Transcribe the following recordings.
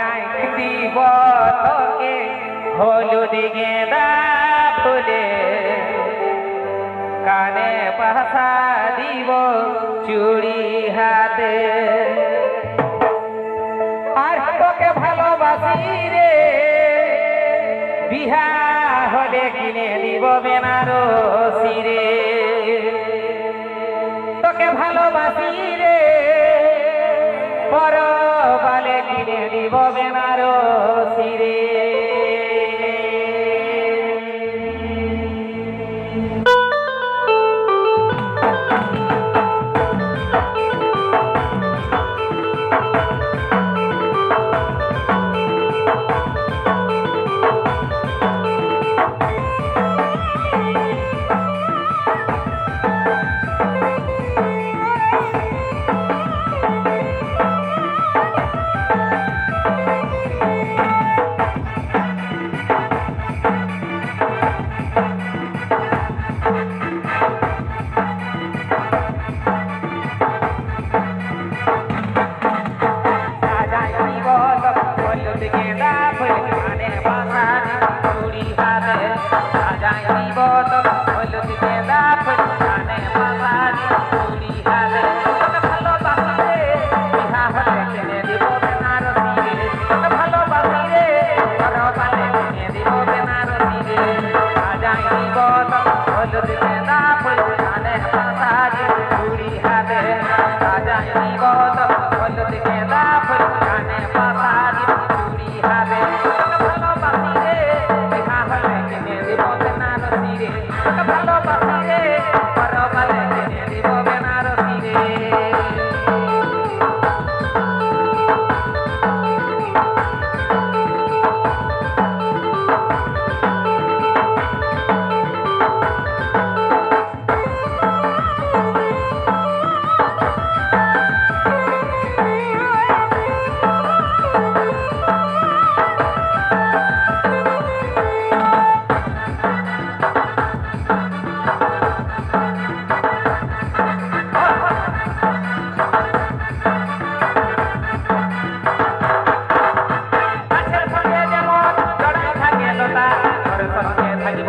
যাই দিব তোকে হলুদ গেঁদা ফুলে। কানে পাশা দিব চুড়ি হাতে। আর তোকে ভালোবাসি রে, বিহা হলে কিনে দিব বেনারসি রে। তোকে ভালোবাসি রে তোমার শিরে lo que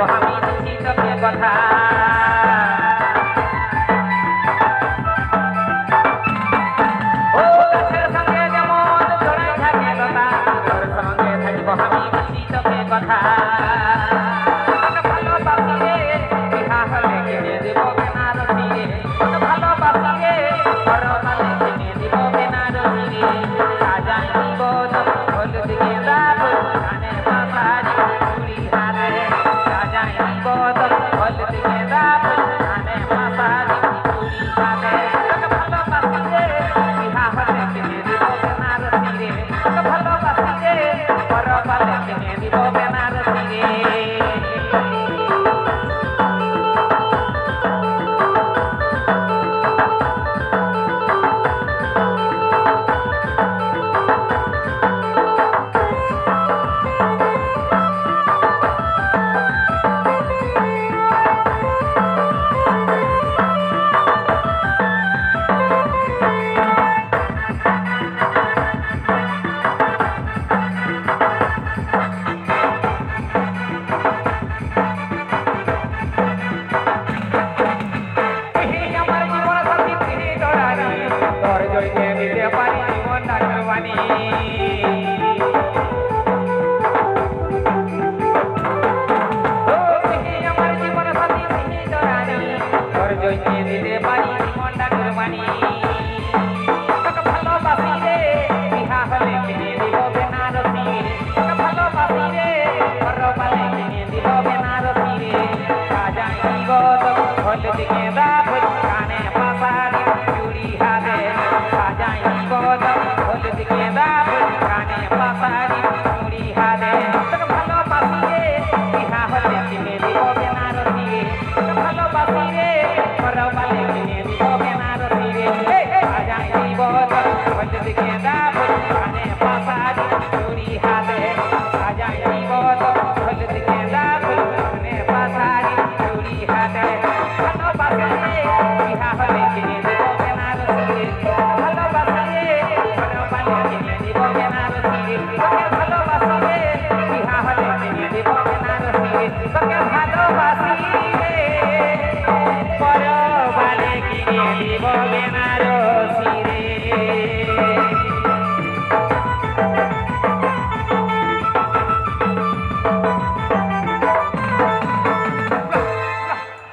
Rahman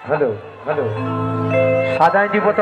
hello hello সাজাই দিব